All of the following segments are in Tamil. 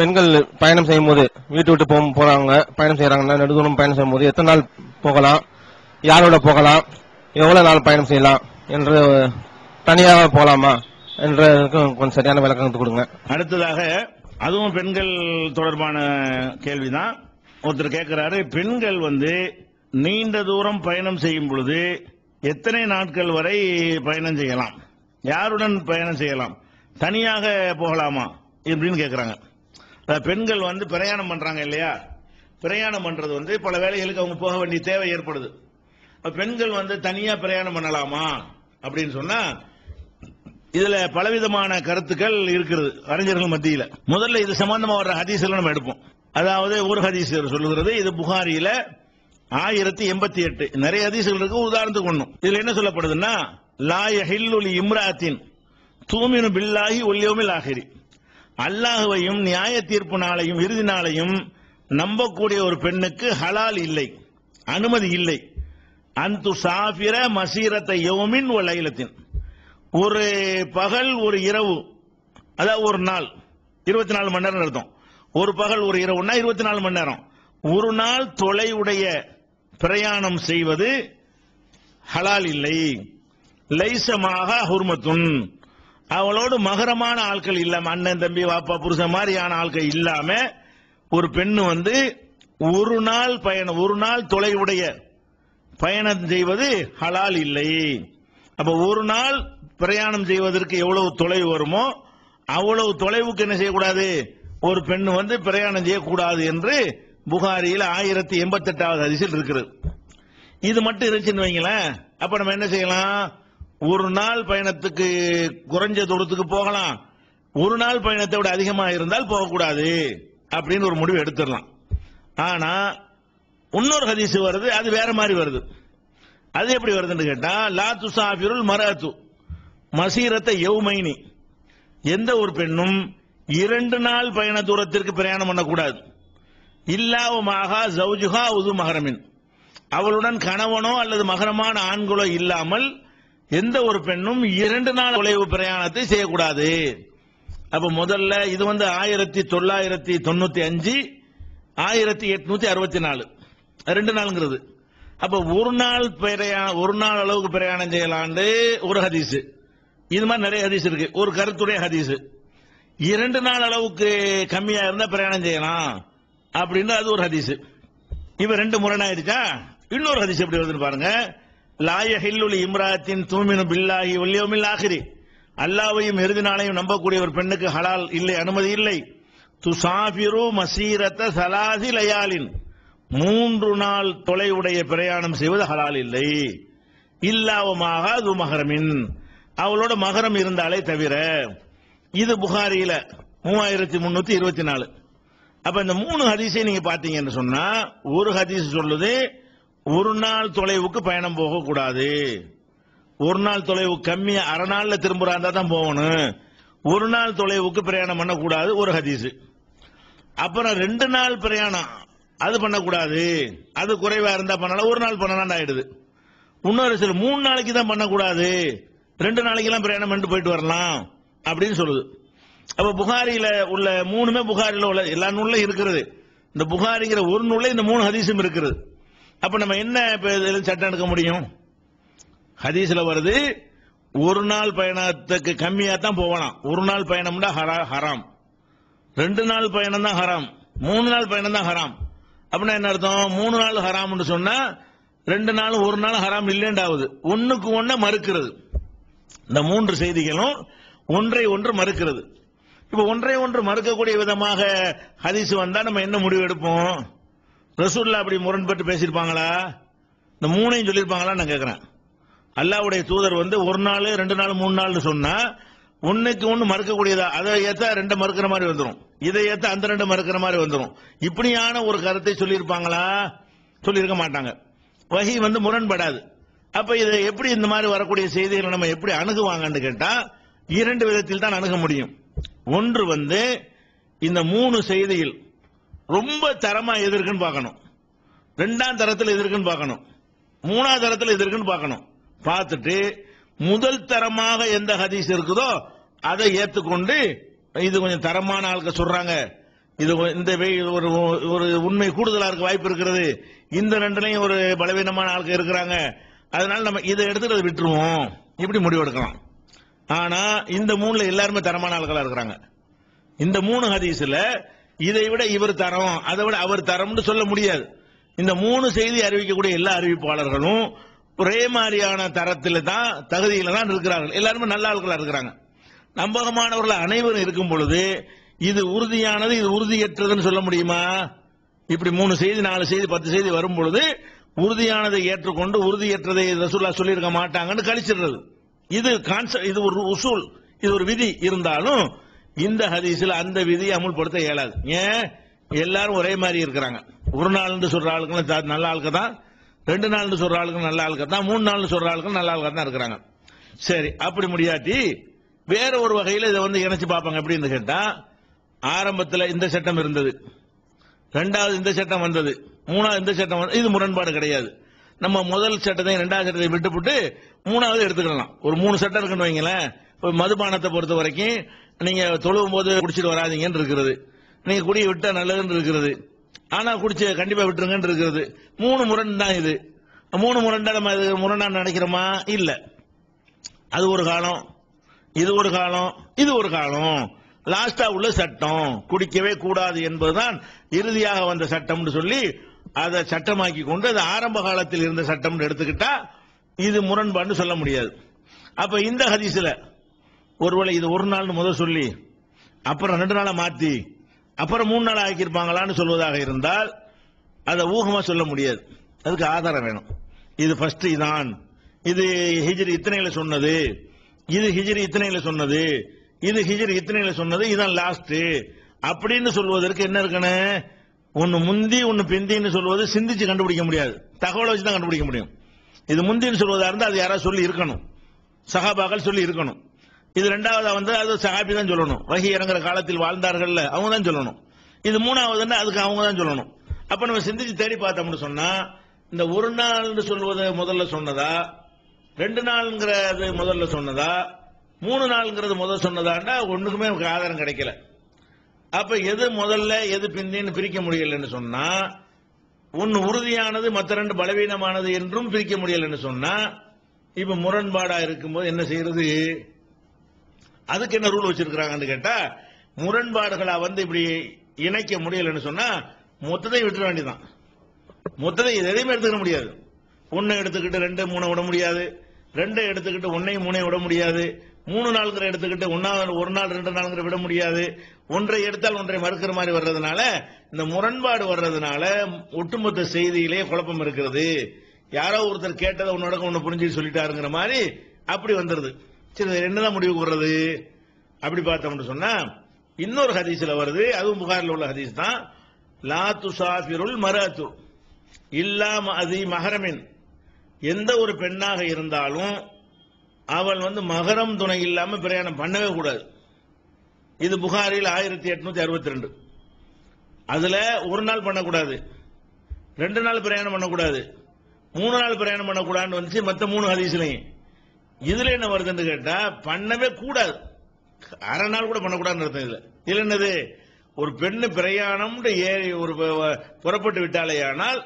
பெண்கள் பயணம் செய்யும் போது வீட்டு விட்டு போகும் போறாங்க பயணம் செய்யறாங்கன்னா நெடுதூரம் பயணம் செய்யும் போது எத்தனை நாள் போகலாம் யாரோட போகலாம் எவ்வளவு நாள் பயணம் செய்யலாம் என்று தனியாக போகலாமா என்ற கொஞ்சம் சரியான விளக்கத்தை கொடுங்க. அடுத்ததாக அதுவும் பெண்கள் தொடர்பான கேள்விதான். ஒருத்தர் கேட்கிறாரு பெண்கள் வந்து நீண்ட தூரம் பயணம் செய்யும் பொழுது எத்தனை நாட்கள் வரை பயணம் செய்யலாம்? யாருடன் பயணம் செய்யலாம்? தனியாக போகலாமா? இப்படின்னு கேட்கிறாங்க. பெண்கள் வந்து பிரயாணம் பண்றாங்க இல்லையா? பிரயாணம் பண்றது வந்து பல வேலைகளுக்கு அவங்க போக வேண்டிய தேவை ஏற்படுது. பெண்கள் வந்து தனியா பிரயாணம் பண்ணலாமா? அப்படின்னு சொன்னா இதுல பலவிதமான கருத்துக்கள் இருக்கிறது அறிஞர்கள் மத்தியில. முதல்ல இது சம்பந்தமா வர்ற ஹதீஸ்ல நம்ம எடுப்போம். அதாவது ஒரு ஹதீஸ் சொல்லுகிறது இது புகாரியில ஆயிரத்தி எண்பத்தி எட்டு. நிறைய ஹதீஸ்கள் இருக்கு உதாரணத்துக்கு ஒண்ணும் இதுல என்ன சொல்லப்படுதுன்னா லா ஹில்லுலி இம்ராத்தின் தூமினு பில்லாஹி ஒல்லியோமில் ஆகிரி அல்லாஹுவையும் நியாய தீர்ப்பு நாளையும் இறுதி நாளையும் நம்பக்கூடிய ஒரு பெண்ணுக்கு ஹலால் இல்லை அனுமதி இல்லை. அந்து சாபிர மசீரத்தை யோமின் ஒரு லைலத்தின். ஒரு பகல் ஒரு இரவு அதாவது ஒரு நாள் இருபத்தி நாலு மணி நேரம் அர்த்தம். ஒரு பகல் ஒரு இரவுனா இருபத்தி நாலு மணி நேரம். ஒரு நாள் தொலைவுடைய பிரயாணம் செய்வது ஹலால் இல்லை. லைசமாக ஹுர்மத்துன். அவளோடு மகரமான ஆட்கள் இல்லாம அண்ணன் தம்பி வாப்பா புருஷன் மாதிரியான ஆட்கள் இல்லாம ஒரு பெண்ணு வந்து ஒரு நாள் பயணம் ஒரு நாள் தொலைவுடைய பயணம் செய்வது ஹலால் இல்லை. அப்ப ஒரு நாள் பிரயாணம் செய்வதற்கு எவ்வளவு தொலைவு வருமோ அவ்வளவு தொலைவுக்கு என்ன செய்யக்கூடாது? ஒரு பெண் வந்து பிரயாணம் செய்யக்கூடாது என்று புகாரியில் ஆயிரத்தி எண்பத்தி எட்டாவது அதிசல் இருக்கிறது. இது மட்டும் இருந்துச்சுன்னு வைங்களேன். அப்ப நம்ம என்ன செய்யலாம்? ஒரு நாள் பயணத்துக்கு குறைஞ்ச தூரத்துக்கு போகலாம். ஒரு நாள் பயணத்தை விட அதிகமாக இருந்தால் போகக்கூடாது அப்படின்னு ஒரு முடிவு எடுத்துடலாம். ஆனா இன்னொரு ஹதீஸ் வருது அது வேற மாதிரி வருது. அது எப்படி வருதுன்னு கேட்டா லா துசாபிருல் மராத்து மசீரத்தை யௌமைனி. எந்த ஒரு பெண்ணும் இரண்டு நாள் பயண தூரத்திற்கு பிரயாணம் பண்ணக்கூடாது. இல்லாவுமாக ஜவுஜுகா உது மகரமின் அவளுடன் கணவனோ அல்லது மகரமான ஆண்களோ இல்லாமல் எந்த ஒரு பெண்ணும் இரண்டு நாள் உழைவு பிரயாணத்தை செய்யக்கூடாது. அப்ப முதல்ல இது வந்து ஆயிரத்தி தொள்ளாயிரத்தி தொண்ணூத்தி அஞ்சு ஆயிரத்தி எட்நூத்தி அறுபத்தி நாலு. ரெண்டு நாளுங்கிறது. அப்ப ஒரு நாள் பிரயாணம் ஒரு நாள் அளவுக்கு பிரயாணம் செய்யலாண்டு ஒரு ஹதீஸ். இது மாதிரி நிறைய ஹதீஸ் இருக்கு. ஒரு கருத்துடைய ஹதீஸ். இரண்டு நாள் அளவுக்கு கம்மியா இருந்தா பிரயாணம் செய்யலாம் அப்படின்னு அது ஒரு ஹதீஸ். இப்ப ரெண்டு முரணாயிருச்சா? இன்னொரு ஹதீஸ் எப்படி வருதுன்னு பாருங்க. லாயஹில்லுல் இம்ராத்தின் தூமினு பில்லாஹி ஒல்லியோமில் ஆகிரி. அல்லாவையும் இறுதி நாளையும் நம்பக்கூடிய ஒரு பெண்ணுக்கு ஹலால் இல்லை அனுமதி இல்லை. துசாபிரு மசீரத்த சலாசி லயாலின். மூன்று நாள் தொலைவுடைய பிரயாணம் செய்வது ஹலால் இல்லை. இல்லாவமாக அது மகரமின் அவளோட மகரம் இருந்தாலே தவிர இது புகாரியில மூவாயிரத்தி முன்னூத்தி இருபத்தி நாலு. அப்ப இந்த மூணு ஹதீஸை நீங்க பாத்தீங்கன்னு சொன்னா ஒரு ஹதீஸ் சொல்லுது ஒரு நாள் தொலைவுக்கு பயணம் போக கூடாது ஒரு நாள் தொலைவு கம்மி அரை நாள்ல திரும்புறா இருந்தா தான் போகணும். ஒரு நாள் தொலைவுக்கு பிரயாணம் பண்ணக்கூடாது ஒரு ஹதீஸ். அப்புறம் ரெண்டு நாள் பிரயாணம் அது பண்ணக்கூடாது. அது குறைவா இருந்தா பண்ணலாம் ஒரு நாள் பண்ணலாம் ஆயிடுது. இன்னொரு சில மூணு நாளைக்கு தான் பண்ணக்கூடாது. ரெண்டு நாளைக்கெல்லாம் பிரயாணம் பண்ணிட்டு போயிட்டு வரலாம் அப்படின்னு சொல்லுது. அப்ப புகாரியில உள்ள மூணுமே புகாரில உள்ள எல்லா நூல்ல இருக்கிறது. இந்த புகாரிங்கிற ஒரு நூல்ல இந்த மூணு ஹதீஸும் இருக்கிறது அப்ப நம்ம என்ன சட்டம் எடுக்க முடியும்? ஹதீஸ்ல வருது ஒரு நாள் பயணத்துக்கு கம்மியா தான் போகலாம். ஒரு நாள் பயணம்னா ஹரா- ஹராம். ரெண்டு நாள் பயணம் தான் ஹராம். மூணு நாள் பயணம் தான் ஹராம். அப்படின்னா என்ன அர்த்தம்? மூணு நாள் ஹராம்னு சொன்னா ரெண்டு நாள் ஒரு நாள் ஹராம் இல்லைண்டாவது ஒன்னுக்கு ஒன்ன மறுக்கிறது. இந்த மூன்று செய்திகளும் ஒன்றை ஒன்று மறுக்கிறது. இப்ப ஒன்றை ஒன்று மறுக்கக்கூடிய விதமாக ஹதீஸ் வந்தா நம்ம என்ன முடிவு எடுப்போம்? ரசூல்லா அப்படி முரண்பட்டு பேசியிருப்பாங்களா? இந்த மூணையும் சொல்லியிருப்பாங்களா? நான் கேட்கிறேன். அல்லாவுடைய தூதர் வந்து ஒரு நாள் ரெண்டு நாள் மூணு நாள்னு சொன்னா ஒன்னுக்கு ஒன்று மறுக்கக்கூடியதா? அதை ஏத்தா ரெண்டு மறுக்கிற மாதிரி வந்துடும் இதை ஏத்தா அந்த ரெண்டு மறுக்கிற மாதிரி வந்துடும் இப்படியான ஒரு கருத்தை சொல்லியிருப்பாங்களா? சொல்லியிருக்க மாட்டாங்க. வகி வந்து முரண்படாது. அப்ப இதை எப்படி இந்த மாதிரி வரக்கூடிய செய்திகளை நம்ம எப்படி அணுகுவாங்கன்னு கேட்டா இரண்டு விதத்தில் தான் அணுக முடியும். ஒன்று வந்து இந்த மூணு செய்தியில் ரொம்ப தரமா எது இருக்குன்னு பார்க்கணும். ரெண்டாம் தரத்தில் எது இருக்குன்னு பார்க்கணும். மூணாம் தரத்தில் எது இருக்குன்னு பார்க்கணும். பார்த்துட்டு முதல் தரமாக எந்த ஹதீஸ் இருக்குதோ அதை ஏத்துக்கொண்டு இது கொஞ்சம் தரமான ஆளுக்கு சொல்றாங்க. இது இந்த ஒரு ஒரு உண்மை கூடுதலா இருக்க வாய்ப்பு இருக்கிறது. இந்த ரெண்டுலையும் ஒரு பலவீனமான ஆளுக்கு இருக்கிறாங்க. அதனால நம்ம இதை எடுத்துட்டு அதை விட்டுருவோம். இப்படி முடிவெடுக்கலாம் ஆனா இந்த மூணுல எல்லாருமே தரமான ஆளுகளா இருக்கிறாங்க. இந்த மூணு ஹதீஸ்ல இதை விட இவர் தரம். அதை விட அவர் தரம்னு சொல்ல முடியாது. இந்த மூணு செய்தி அறிவிக்கக்கூடிய எல்லா அறிவிப்பாளர்களும் ஒரே மாதிரியான தரத்தில் தான் தகுதியில தான் இருக்கிறார்கள். எல்லாருமே நல்ல ஆட்களாக இருக்கிறாங்க. நம்பகமானவர்கள் அனைவரும் இருக்கும் பொழுது இது உறுதியானது இது உறுதியற்றதுன்னு சொல்ல முடியுமா? இப்படி மூணு செய்தி நாலு செய்தி பத்து செய்தி வரும் பொழுது உறுதியானதை ஏற்றுக்கொண்டு உறுதியற்றதை ரசூல்லா சொல்லியிருக்க மாட்டாங்கன்னு கழிச்சிடுறது. இது கான்செப்ட் இது ஒரு உசூல் இது ஒரு விதி இருந்தாலும் இந்த ஹதீஸ்ல அந்த விதியை அமுல்படுத்த இயலாது. ஏன்? எல்லாரும் ஒரே மாதிரி இருக்கிறாங்க. ஒரு நாள்னு சொல்ற ஆளுக்கு நல்ல ஆளுக்கு தான். ரெண்டு நாள்னு சொல்ற ஆளுக்கு நல்ல ஆளுக்கு தான். மூணு நாள்னு சொல்ற ஆளுக்கு நல்ல ஆளுக்கு தான் இருக்கிறாங்க. சரி அப்படி முடியாட்டி வேற ஒரு வகையில் இதை வந்து இணைச்சு பார்ப்பாங்க. எப்படின்னு கேட்டா ஆரம்பத்தில் இந்த சட்டம் இருந்தது. ரெண்டாவது இந்த சட்டம் வந்தது. மூணாவது இந்த சட்டம் வந்து இது முரண்பாடு கிடையாது. நம்ம முதல் சட்டத்தை ரெண்டாவது சட்டத்தை விட்டுப்புட்டு மூணாவது எடுத்துக்கலாம் ஒரு மூணு சட்டம் இருக்குன்னு வைங்களேன். மதுபானத்தை பொறுத்த வரைக்கும் நீங்க தொழுவும் போது குடிச்சிட்டு வராதீங்கன்னு இருக்கிறது. நீங்க குடியை விட்டா நல்லதுன்னு இருக்கிறது. ஆனா குடிச்சு கண்டிப்பா விட்டுருங்கன்னு இருக்கிறது. மூணு முரண் தான் இது. மூணு முரண்டா நம்ம இது முரணா நினைக்கிறோமா? இல்ல. அது ஒரு காலம். இது ஒரு காலம். இது ஒரு காலம். லாஸ்டா உள்ள சட்டம். குடிக்கவே கூடாது என்பதுதான் இறுதியாக வந்த சட்டம்னு சொல்லி அதை சட்டமாக்கி கொண்டு அது ஆரம்ப காலத்தில் இருந்த சட்டம்னு எடுத்துக்கிட்டா இது முரண்பாடுன்னு சொல்ல முடியாது. அப்ப இந்த ஹதீஸ்ல ஒருவேளை இது ஒரு நாள்னு முதல் சொல்லி அப்புறம் ரெண்டு நாளா மாத்தி அப்புறம் மூணு நாள் ஆக்கியிருப்பாங்களான்னு சொல்வதாக இருந்தால் அதை ஊகமா சொல்ல முடியாது. அதுக்கு ஆதாரம் வேணும். இது ஃபர்ஸ்ட் இதான். இது ஹிஜ்ரி இத்தனையில சொன்னது. இது ஹிஜ்ரி இத்தனையில சொன்னது. இது ஹிஜ்ரி இத்தனையில சொன்னது. இதான் லாஸ்ட் அப்படின்னு சொல்வதற்கு என்ன இருக்கணும்? ஒன்னு முந்தி ஒன்னு பிந்தின்னு சொல்வது சிந்திச்சு கண்டுபிடிக்க முடியாது. தகவலை வச்சு தான் கண்டுபிடிக்க முடியும். இது முந்தின்னு சொல்வதா இருந்தால் அது யாராவது சொல்லி இருக்கணும். சகாபாக்கள் சொல்லி இருக்கணும். இது ரெண்டாவதா வந்து அது சஹாபி தான் சொல்லணும். வகி இறங்குற காலத்தில் வாழ்ந்தார்கள்ல அவங்க தான் சொல்லணும். இது மூணாவதுன்னா அதுக்கு அவங்க தான் சொல்லணும். அப்ப நம்ம சிந்திச்சு தேடி பார்த்தோம்னு சொன்னா இந்த ஒரு நாள்னு சொல்வது முதல்ல சொன்னதா ரெண்டு நாள்ங்கிறது முதல்ல சொன்னதா மூணு நாள்ங்கிறது முதல்ல சொன்னதாண்டா ஒண்ணுக்குமே நமக்கு ஆதாரம் கிடைக்கல. அப்ப எது முதல்ல எது பிந்தின்னு பிரிக்க முடியலன்னு சொன்னா ஒன்னு உறுதியானது மற்ற ரெண்டு பலவீனமானது என்றும் பிரிக்க முடியலன்னு சொன்னா இப்ப முரண்பாடா இருக்கும்போது என்ன செய்யறது? அதுக்கு என்ன ரூல் வச்சிருக்கிறாங்கன்னு கேட்டா முரண்பாடுகளா வந்து இப்படி இணைக்க முடியலன்னு சொன்னா மொத்தத்தை விட்டுற வேண்டியதான் மொத்தத்தை எதையுமே எடுத்துக்க முடியாது. ஒன்னு எடுத்துக்கிட்டு ரெண்டு மூணு விட முடியாது. ரெண்டை எடுத்துக்கிட்டு ஒன்னையும் மூணையும் விட முடியாது. மூணு நாளுங்கிற எடுத்துக்கிட்டு ஒன்னா ஒரு நாள் ரெண்டு நாளுங்கிற விட முடியாது. ஒன்றை எடுத்தால் ஒன்றை மறுக்கிற மாதிரி வர்றதுனால இந்த முரண்பாடு வர்றதுனால ஒட்டுமொத்த செய்தியிலே குழப்பம் இருக்கிறது. யாரோ ஒருத்தர் கேட்டதை உன்னோட ஒன்னு புரிஞ்சு சொல்லிட்டாருங்கிற மாதிரி அப்படி வந்துருது. சரி என்னதான் முடிவு வர்றது? அப்படி பார்த்தோம்னு சொன்னா இன்னொரு ஹதீஸ்ல வருது. அதுவும் புகாரில் உள்ள ஹதீஸ் தான். லா துசாஃபிருல் மராத்து இல்லாம அதி மகரமின் எந்த ஒரு பெண்ணாக இருந்தாலும் அவள் வந்து மகரம் துணை இல்லாம பிரயாணம் பண்ணவே கூடாது. இது புகாரில் ஆயிரத்தி எட்நூத்தி அறுபத்தி ரெண்டு அதுல ஒரு நாள் பண்ணக்கூடாது. ரெண்டு நாள் பிரயாணம் பண்ணக்கூடாது. மூணு நாள் பிரயாணம் பண்ணக்கூடாதுன்னு வந்துச்சு மற்ற மூணு ஹதீஸ்லையும். இதுல என்ன வருதுன்னு கேட்டா பண்ணவே கூடாது. அரை நாள் கூட பண்ணக்கூடாதுன்னு அர்த்தம் இதுல. இதுல என்னது? ஒரு பெண்ணு பிரயாணம் ஏறி ஒரு ப- புறப்பட்டு விட்டாலேயானால்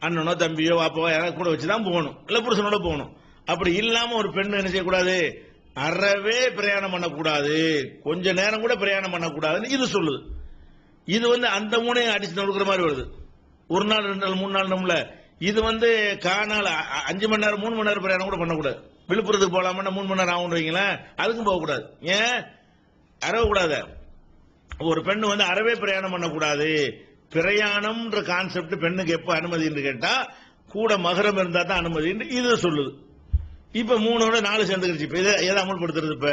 அண்ணனோ தம்பியோ அப்பாவோ யாராவது கூட வச்சுதான் போகணும். இல்ல புருஷனோட போகணும். அப்படி இல்லாம ஒரு பெண்ணு என்ன செய்யக்கூடாது? அறவே பிரயாணம் பண்ணக்கூடாது. கொஞ்ச நேரம் கூட பிரயாணம் பண்ணக்கூடாதுன்னு இது சொல்லுது. இது வந்து அந்த மூணையும் அடிச்சு நொறுக்கிற மாதிரி வருது. ஒரு நாள் ரெண்டு நாள் மூணு நாள் நம்மள இது வந்து காணால அஞ்சு மணி நேரம் மூணு மணி நேரம் பிரயாணம் கூட பண்ணக்கூடாது. விழுப்புரத்துக்கு போலாமன்னா மூணு மணி நேரம் ஆகும் வைங்களேன் அதுக்கும் போகக்கூடாது. ஏன்? அறவக்கூடாத. ஒரு பெண்ணு வந்து அறவே பிரயாணம் பண்ணக்கூடாது. பிரயாணம்ன்ற கான்செப்ட் பெண்ணுக்கு எப்ப அனுமதின்னு கேட்டா கூட மகரம் இருந்தா தான் அனுமதின்னு இது சொல்லுது. இப்ப மூணோட நாலு சேர்ந்துக்கிடுச்சு. இப்ப இதை எதை அமல்படுத்துறது இப்ப.